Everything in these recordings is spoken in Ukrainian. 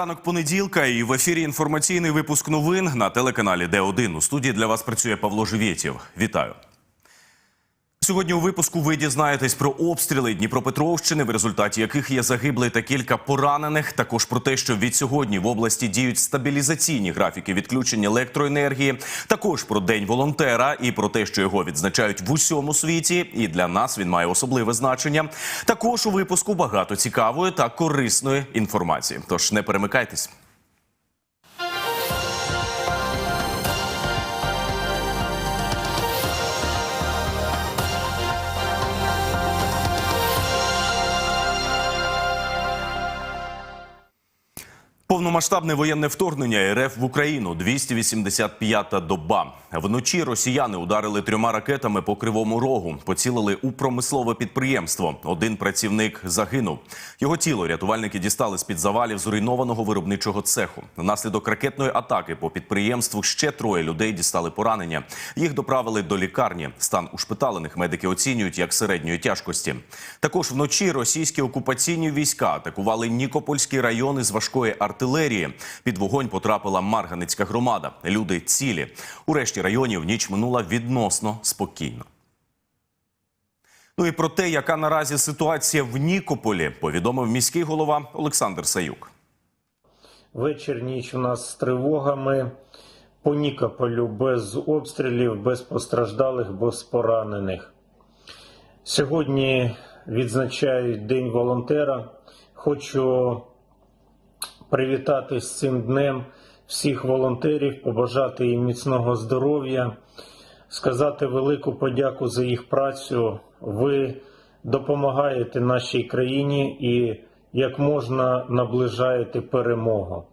Ранок понеділка і в ефірі інформаційний випуск новин на телеканалі Д1. У студії для вас працює Павло Живєтєв. Вітаю. Сьогодні у випуску ви дізнаєтесь про обстріли Дніпропетровщини, в результаті яких є загиблий та кілька поранених. Також про те, що від сьогодні в області діють стабілізаційні графіки відключення електроенергії. Також про день волонтера і про те, що його відзначають в усьому світі. І для нас він має особливе значення. Також у випуску багато цікавої та корисної інформації. Тож не перемикайтесь. Повномасштабне воєнне вторгнення РФ в Україну 285-та доба. Вночі росіяни ударили трьома ракетами по кривому рогу, поцілили у промислове підприємство. Один працівник загинув. Його тіло рятувальники дістали з під завалів зруйнованого виробничого цеху. Внаслідок ракетної атаки по підприємству ще троє людей дістали поранення. Їх доправили до лікарні. Стан ушпиталених медики оцінюють як середньої тяжкості. Також вночі російські окупаційні війська атакували Нікопольський район із важкої артилерії. Під вогонь потрапила Марганицька громада. Люди цілі. У решті районів ніч минула відносно спокійно. Ну і про те, яка наразі ситуація в Нікополі, повідомив міський голова Олександр Саюк. Вечір ніч у нас з тривогами. По Нікополю без обстрілів, без постраждалих, без поранених. Сьогодні відзначають День волонтера. Хочу привітати з цим днем всіх волонтерів, побажати їм міцного здоров'я, сказати велику подяку за їх працю. Ви допомагаєте нашій країні і як можна наближаєте перемогу.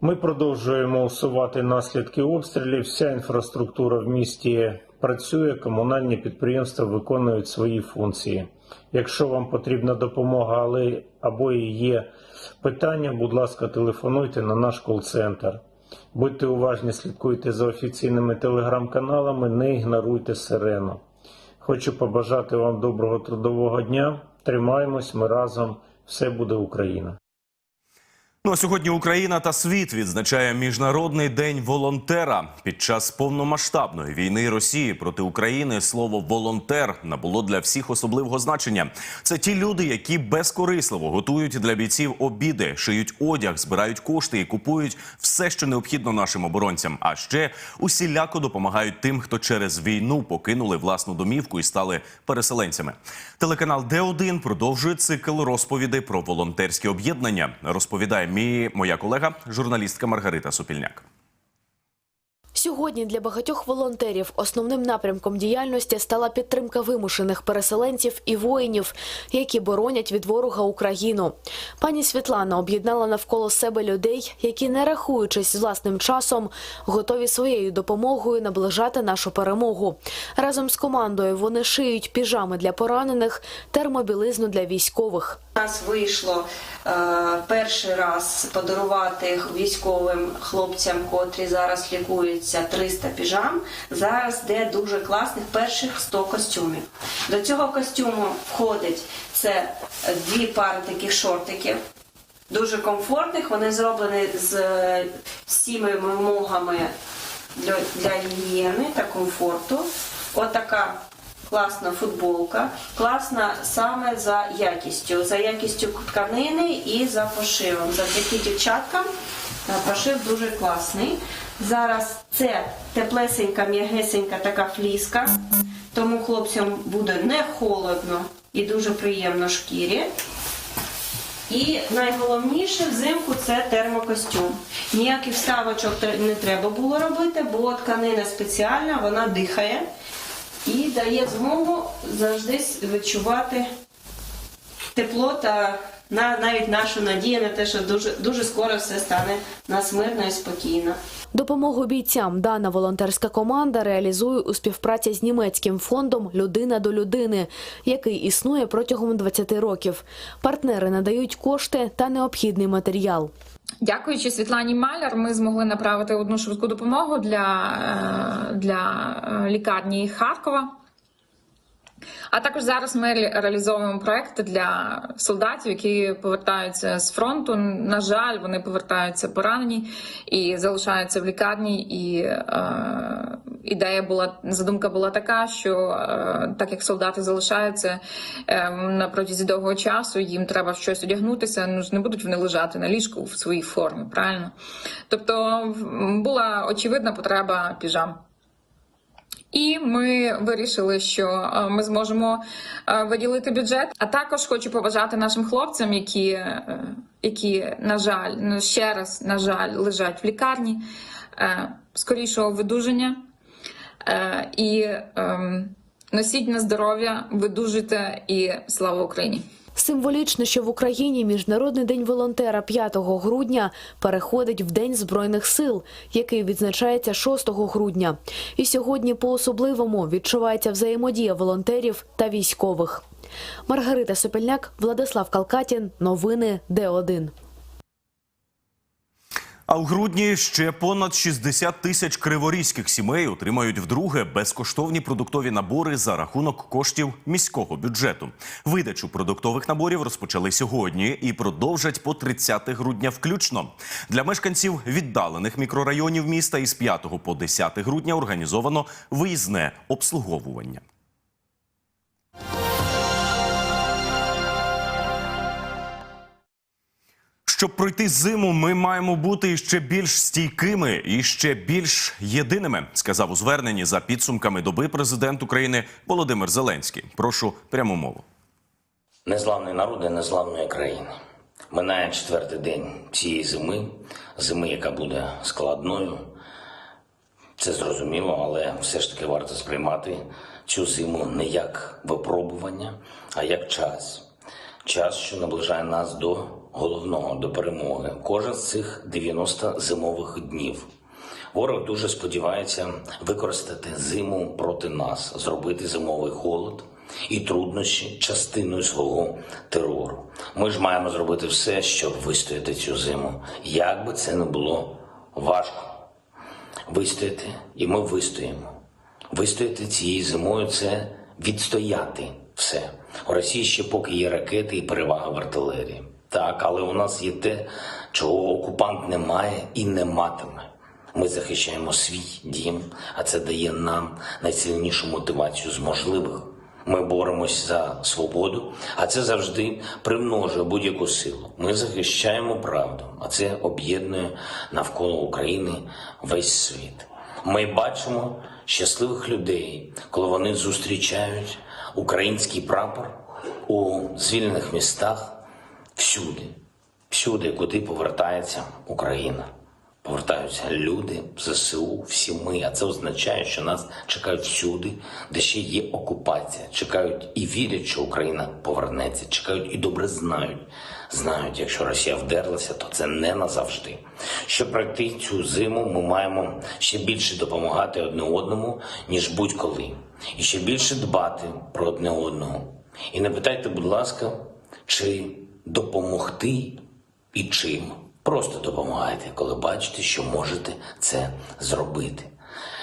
Ми продовжуємо усувати наслідки обстрілів. Вся інфраструктура в місті працює, комунальні підприємства виконують свої функції. Якщо вам потрібна допомога, але або є питання, будь ласка, телефонуйте на наш кол-центр. Будьте уважні, слідкуйте за офіційними телеграм-каналами, не ігноруйте сирену. Хочу побажати вам доброго трудового дня. Тримаємось, ми разом. Все буде Україна. Ну а сьогодні Україна та світ відзначає міжнародний день волонтера. Під час повномасштабної війни Росії проти України слово волонтер набуло для всіх особливого значення. Це ті люди, які безкорисливо готують для бійців обіди, шиють одяг, збирають кошти і купують все, що необхідно нашим оборонцям. А ще усіляко допомагають тим, хто через війну покинули власну домівку і стали переселенцями. Телеканал Д1 продовжує цикл розповідей про волонтерські об'єднання. Розповідає мій моя колега, журналістка Маргарита Сопільняк. Сьогодні для багатьох волонтерів основним напрямком діяльності стала підтримка вимушених переселенців і воїнів, які боронять від ворога Україну. Пані Світлана об'єднала навколо себе людей, які, не рахуючись власним часом, готові своєю допомогою наближати нашу перемогу. Разом з командою вони шиють піжами для поранених, термобілизну для військових. У нас вийшло е, перший раз подарувати військовим хлопцям, котрі зараз лікуються 300 піжам. Зараз де дуже класних перших 100 костюмів. До цього костюму входить це дві пари таких шортиків. Дуже комфортних, вони зроблені з е, всіми вимогами для, для гігієни та комфорту. Отака класна футболка, класна саме за якістю, за якістю тканини і за пошивом. Завдяки дівчаткам е, пошив дуже класний. Зараз це теплесенька, м'ягесенька така фліска, тому хлопцям буде не холодно і дуже приємно шкірі. І найголовніше взимку це термокостюм. Ніяких вставочок не треба було робити, бо тканина спеціальна, вона дихає і дає змогу завжди відчувати тепло та навіть нашу надію на те, що дуже дуже скоро все стане нас мирно і спокійно. Допомогу бійцям дана волонтерська команда реалізує у співпраці з німецьким фондом Людина до людини, який існує протягом 20 років. Партнери надають кошти та необхідний матеріал. Дякуючи Світлані Маляр, ми змогли направити одну швидку допомогу для, е, для е, лікарні Харкова. А також зараз ми реалізовуємо проекти для солдатів, які повертаються з фронту. На жаль, вони повертаються поранені і залишаються в лікарні. І е, ідея була задумка була така, що е, так як солдати залишаються е, на протязі довгого часу, їм треба в щось одягнутися. Ну ж не будуть вони лежати на ліжку в своїй формі, правильно? Тобто була очевидна потреба піжам. І ми вирішили, що е, ми зможемо е, виділити бюджет. А також хочу побажати нашим хлопцям, які, е, які на жаль, ну, ще раз, на жаль, лежать в лікарні, скорішого видуження. І ем, носіть на здоров'я, видужуйте і слава Україні! Символічно, що в Україні Міжнародний день волонтера 5 грудня переходить в День Збройних сил, який відзначається 6 грудня. І сьогодні по-особливому відчувається взаємодія волонтерів та військових. Маргарита Сопільняк, Владислав Калкатін. Новини Д1. А в грудні ще понад 60 тисяч криворізьких сімей отримають вдруге безкоштовні продуктові набори за рахунок коштів міського бюджету. Видачу продуктових наборів розпочали сьогодні і продовжать по 30 грудня включно. Для мешканців віддалених мікрорайонів міста із 5 по 10 грудня організовано виїзне обслуговування. Щоб пройти зиму, ми маємо бути ще більш стійкими і ще більш єдиними, сказав у зверненні за підсумками доби президент України Володимир Зеленський. Прошу пряму мову. Незламний народ і незламної країни. Минає четвертий день цієї зими, зими, яка буде складною. Це зрозуміло, але все ж таки варто сприймати цю зиму не як випробування, а як час. Час, що наближає нас до головного, до перемоги. Кожен з цих 90 зимових днів. Ворог дуже сподівається використати зиму проти нас, зробити зимовий холод і труднощі частиною свого терору. Ми ж маємо зробити все, щоб вистояти цю зиму, як би це не було важко. Вистояти, і ми вистоїмо. Вистояти цією зимою це відстояти все. У Росії ще поки є ракети і перевага в артилерії. Так, але у нас є те, чого окупант не має і не матиме. Ми захищаємо свій дім, а це дає нам найсильнішу мотивацію з можливих. Ми боремось за свободу, а це завжди примножує будь-яку силу. Ми захищаємо правду, а це об'єднує навколо України весь світ. Ми бачимо щасливих людей, коли вони зустрічають український прапор у звільнених містах всюди, всюди, куди повертається Україна. Повертаються люди, ЗСУ, всі ми. А це означає, що нас чекають всюди, де ще є окупація. Чекають і вірять, що Україна повернеться. Чекають і добре знають. Знають, якщо Росія вдерлася, то це не назавжди. Щоб пройти цю зиму, ми маємо ще більше допомагати одне одному, ніж будь-коли, і ще більше дбати про одне одного. І не питайте, будь ласка, чи допомогти і чим. Просто допомагайте, коли бачите, що можете це зробити.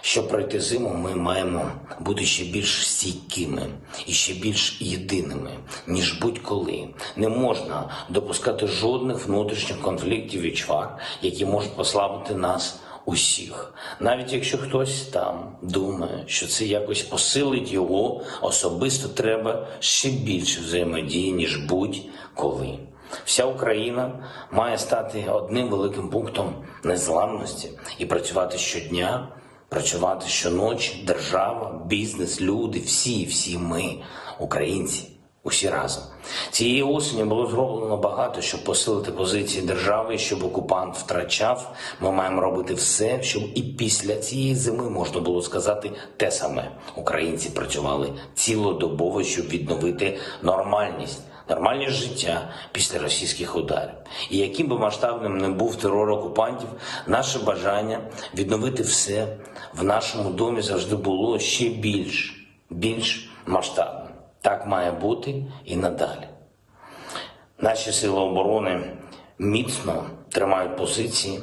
Щоб пройти зиму, ми маємо бути ще більш стійкими і ще більш єдиними, ніж будь-коли. Не можна допускати жодних внутрішніх конфліктів і чвар, які можуть послабити нас усіх. Навіть якщо хтось там думає, що це якось посилить його, особисто треба ще більше взаємодії, ніж будь-коли. Вся Україна має стати одним великим пунктом незламності і працювати щодня, працювати щоночі, держава, бізнес, люди, всі, всі ми, українці, усі разом. Цієї осені було зроблено багато, щоб посилити позиції держави, щоб окупант втрачав. Ми маємо робити все, щоб і після цієї зими можна було сказати те саме. Українці працювали цілодобово, щоб відновити нормальність нормальне життя після російських ударів. І яким би масштабним не був терор окупантів, наше бажання відновити все в нашому домі завжди було ще більш, більш масштабним. Так має бути і надалі. Наші сили оборони міцно тримають позиції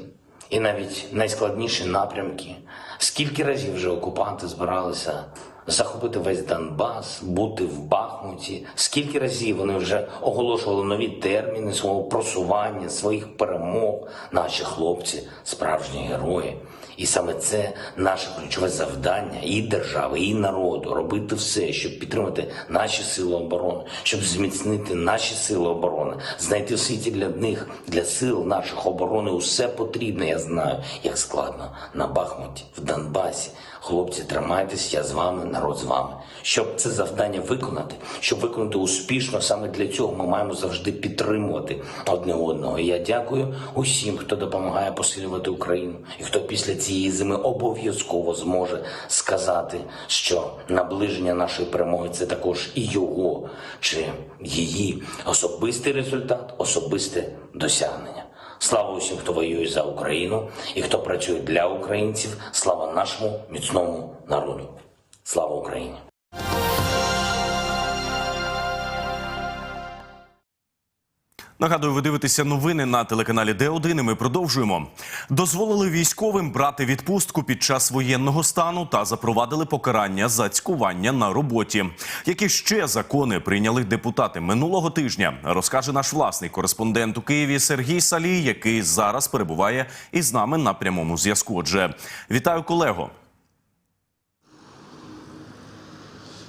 і навіть найскладніші напрямки. Скільки разів вже окупанти збиралися захопити весь Донбас, бути в Бахмуті. Скільки разів вони вже оголошували нові терміни свого просування, своїх перемог. Наші хлопці справжні герої. І саме це наше ключове завдання і держави, і народу робити все, щоб підтримати наші сили оборони, щоб зміцнити наші сили оборони, знайти в світі для них, для сил наших оборони усе потрібне. Я знаю, як складно на Бахмуті, в Донбасі. Хлопці, тримайтесь, я з вами, народ з вами. Щоб це завдання виконати, щоб виконати успішно, саме для цього ми маємо завжди підтримувати одне одного. І я дякую усім, хто допомагає посилювати Україну, і хто після цієї зими обов'язково зможе сказати, що наближення нашої перемоги це також і його чи її особистий результат, особисте досягнення. Слава усім, хто воює за Україну і хто працює для українців. Слава нашому міцному народу. Слава Україні! Нагадую, ви дивитеся новини на телеканалі Д1 і Ми продовжуємо. Дозволили військовим брати відпустку під час воєнного стану та запровадили покарання за цькування на роботі. Які ще закони прийняли депутати минулого тижня? Розкаже наш власний кореспондент у Києві Сергій Салій, який зараз перебуває із нами на прямому зв'язку. Отже, вітаю колего.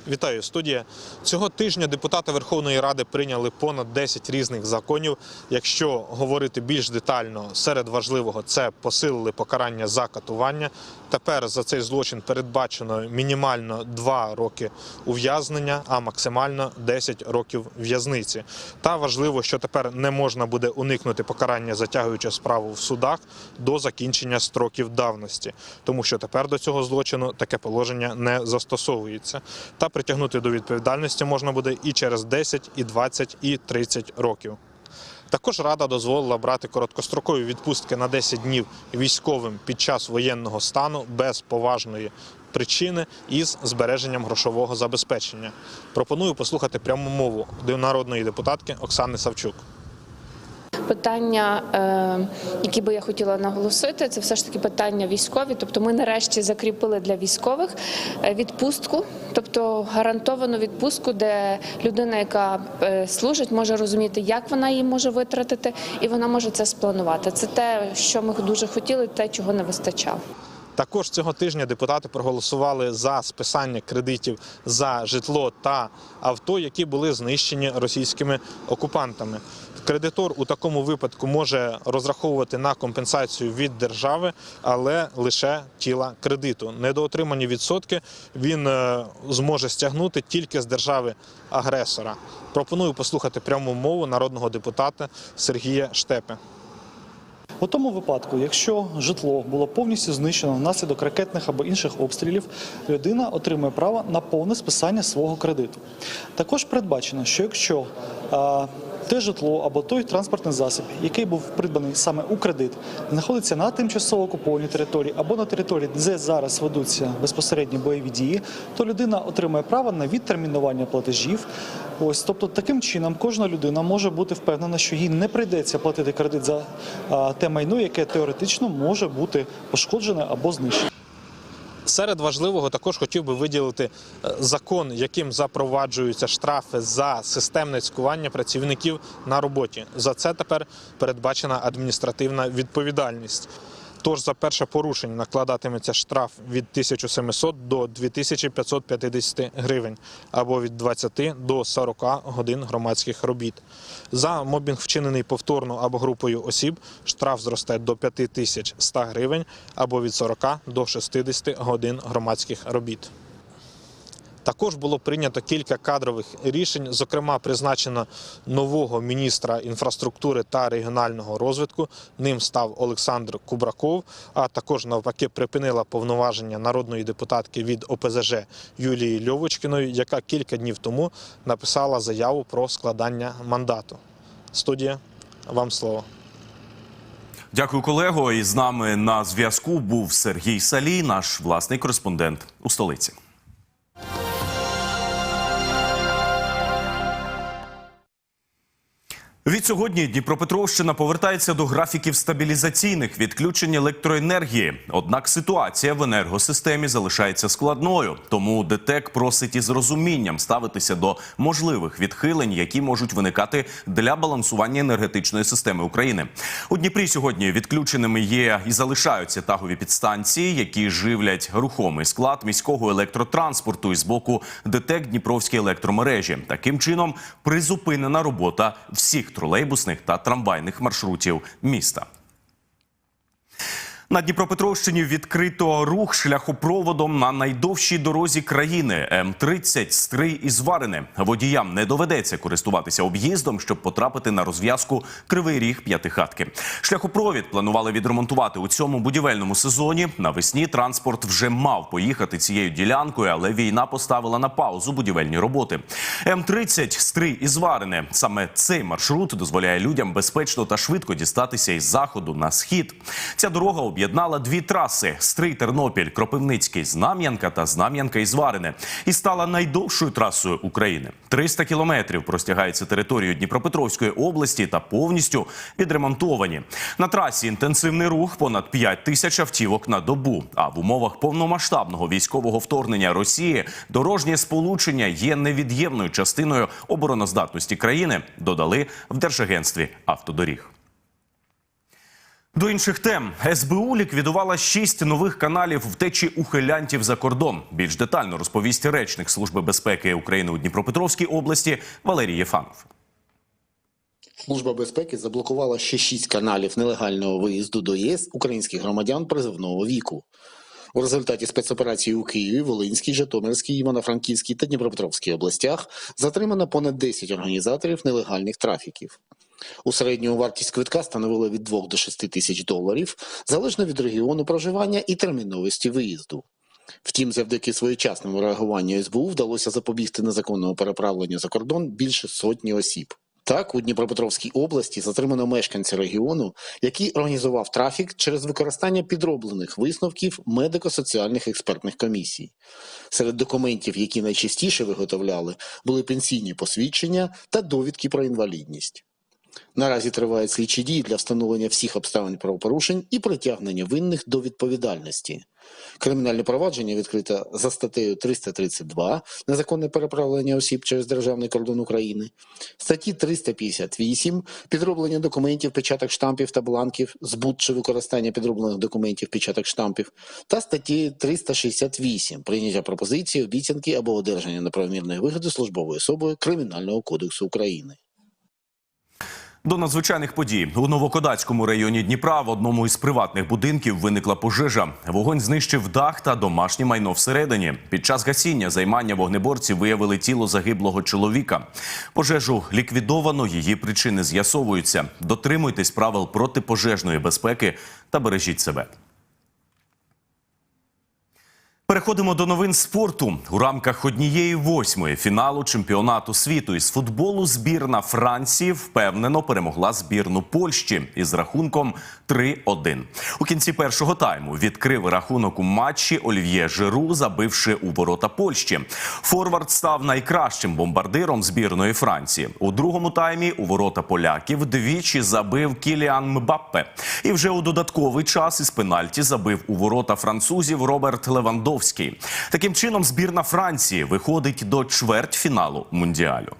Вітаю, студія. Цього тижня депутати Верховної Ради прийняли понад 10 різних законів. Якщо говорити більш детально, серед важливого це посилили покарання за катування. Тепер за цей злочин передбачено мінімально 2 роки ув'язнення, а максимально 10 років в'язниці. Та важливо, що тепер не можна буде уникнути покарання, затягуючи справу в судах до закінчення строків давності, тому що тепер до цього злочину таке положення не застосовується. Та притягнути до відповідальності можна буде і через 10, і 20, і 30 років. Також Рада дозволила брати короткострокові відпустки на 10 днів військовим під час воєнного стану без поважної причини із збереженням грошового забезпечення. Пропоную послухати пряму мову народної депутатки Оксани Савчук. Питання, е, які би я хотіла наголосити, це все ж таки питання військові. Тобто, ми нарешті закріпили для військових е, відпустку, тобто гарантовану відпустку, де людина, яка е, служить, може розуміти, як вона її може витратити, і вона може це спланувати. Це те, що ми дуже хотіли, те, чого не вистачало. Також цього тижня депутати проголосували за списання кредитів за житло та авто, які були знищені російськими окупантами. Кредитор у такому випадку може розраховувати на компенсацію від держави, але лише тіла кредиту. Недоотримані відсотки він е, зможе стягнути тільки з держави агресора. Пропоную послухати пряму мову народного депутата Сергія Штепи. У тому випадку, якщо житло було повністю знищено внаслідок ракетних або інших обстрілів, людина отримує право на повне списання свого кредиту. Також передбачено, що якщо а, те житло або той транспортний засіб, який був придбаний саме у кредит, знаходиться на тимчасово окупованій території або на території, де зараз ведуться безпосередні бойові дії, то людина отримує право на відтермінування платежів. Ось, тобто, таким чином кожна людина може бути впевнена, що їй не прийдеться платити кредит за а, те майно, яке теоретично може бути пошкоджене або знищене. Серед важливого також хотів би виділити е, закон, яким запроваджуються штрафи за системне цькування працівників на роботі. За це тепер передбачена адміністративна відповідальність. Тож за перше порушення накладатиметься штраф від 1700 до 2550 гривень або від 20 до 40 годин громадських робіт. За мобінг, вчинений повторно або групою осіб, штраф зросте до 5100 гривень або від 40 до 60 годин громадських робіт. Також було прийнято кілька кадрових рішень. Зокрема, призначено нового міністра інфраструктури та регіонального розвитку. Ним став Олександр Кубраков. А також навпаки припинила повноваження народної депутатки від ОПЗЖ Юлії Льовочкіної, яка кілька днів тому написала заяву про складання мандату. Студія, вам слово. Дякую, колего. І з нами на зв'язку був Сергій Салій, наш власний кореспондент у столиці. Відсьогодні Дніпропетровщина повертається до графіків стабілізаційних відключень електроенергії. Однак ситуація в енергосистемі залишається складною. Тому ДТЕК просить із розумінням ставитися до можливих відхилень, які можуть виникати для балансування енергетичної системи України. У Дніпрі сьогодні відключеними є і залишаються тагові підстанції, які живлять рухомий склад міського електротранспорту із боку ДТЕК Дніпровські електромережі. Таким чином призупинена робота всіх тролейбусних та трамвайних маршрутів міста. На Дніпропетровщині відкрито рух шляхопроводом на найдовшій дорозі країни М-30 Стрий і Зварине. Водіям не доведеться користуватися об'їздом, щоб потрапити на розв'язку Кривий Ріг П'ятихатки. Шляхопровід планували відремонтувати у цьому будівельному сезоні. Навесні транспорт вже мав поїхати цією ділянкою, але війна поставила на паузу будівельні роботи. М-30 Стрий і Зварине. Саме цей маршрут дозволяє людям безпечно та швидко дістатися із заходу на схід. Ця дорога об'єднала дві траси: Стрий Тернопіль, Кропивницький, Знам'янка та Знам'янка і Зварине, і стала найдовшою трасою України. 300 кілометрів простягається територією Дніпропетровської області та повністю відремонтовані. На трасі інтенсивний рух понад 5 тисяч автівок на добу. А в умовах повномасштабного військового вторгнення Росії дорожнє сполучення є невід'ємною частиною обороноздатності країни. Додали в Держагентстві автодоріг. До інших тем СБУ ліквідувала шість нових каналів втечі ухилянтів за кордон. Більш детально розповість речник Служби безпеки України у Дніпропетровській області Валерій Єфанов. Служба безпеки заблокувала ще шість каналів нелегального виїзду до ЄС українських громадян призовного віку. У результаті спецоперації у Києві, Волинській, Житомирській, Івано-Франківській та Дніпропетровській областях затримано понад 10 організаторів нелегальних трафіків. У середньому вартість квитка становила від 2 до 6 тисяч доларів, залежно від регіону проживання і терміновості виїзду. Втім, завдяки своєчасному реагуванню СБУ вдалося запобігти незаконному переправленню за кордон більше сотні осіб. Так, у Дніпропетровській області затримано мешканця регіону, який організував трафік через використання підроблених висновків медико-соціальних експертних комісій. Серед документів, які найчастіше виготовляли, були пенсійні посвідчення та довідки про інвалідність. Наразі тривають слідчі дії для встановлення всіх обставин правопорушень і притягнення винних до відповідальності. Кримінальне провадження відкрите за статтею 332 незаконне переправлення осіб через державний кордон України, статті 358 підроблення документів, печаток штампів та бланків, збут чи використання підроблених документів, печаток штампів, та статті 368 прийняття пропозиції, обіцянки або одержання неправомірної вигоди службовою особою Кримінального кодексу України. До надзвичайних подій у Новокодацькому районі Дніпра в одному із приватних будинків виникла пожежа. Вогонь знищив дах та домашнє майно всередині. Під час гасіння займання вогнеборці виявили тіло загиблого чоловіка. Пожежу ліквідовано. Її причини з'ясовуються. Дотримуйтесь правил протипожежної безпеки та бережіть себе. Переходимо до новин спорту. У рамках однієї восьмої фіналу чемпіонату світу із футболу збірна Франції впевнено перемогла збірну Польщі із рахунком 3-1. У кінці першого тайму відкрив рахунок у матчі Олів'є Жиру, забивши у ворота Польщі. Форвард став найкращим бомбардиром збірної Франції. У другому таймі у ворота поляків двічі забив Кіліан Мбаппе. І вже у додатковий час із пенальті забив у ворота французів Роберт Левандовський. Таким чином, збірна Франції виходить до чвертьфіналу мундіалю.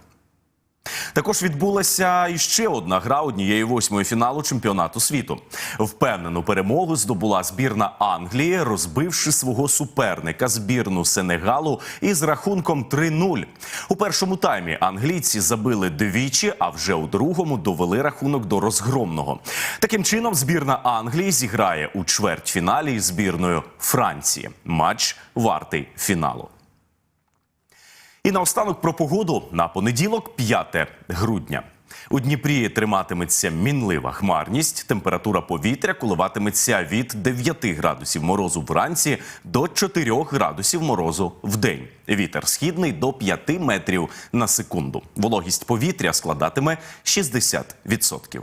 Також відбулася іще одна гра однієї восьмої фіналу чемпіонату світу. Впевнену перемогу здобула збірна Англії, розбивши свого суперника збірну Сенегалу із рахунком 3-0. У першому таймі англійці забили двічі, а вже у другому довели рахунок до розгромного. Таким чином, збірна Англії зіграє у чвертьфіналі збірною Франції. Матч вартий фіналу. І наостанок про погоду на понеділок, 5 грудня. У Дніпрі триматиметься мінлива хмарність. Температура повітря коливатиметься від 9 градусів морозу вранці до 4 градусів морозу в день. Вітер східний до 5 метрів на секунду. Вологість повітря складатиме 60%.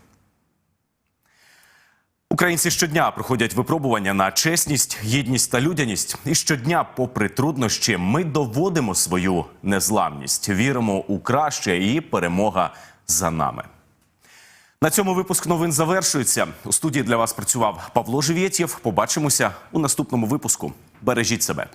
Українці щодня проходять випробування на чесність, гідність та людяність. І щодня, попри труднощі, ми доводимо свою незламність, віримо у краще і перемога за нами. На цьому випуск новин завершується. У студії для вас працював Павло Живєтєв. Побачимося у наступному випуску. Бережіть себе.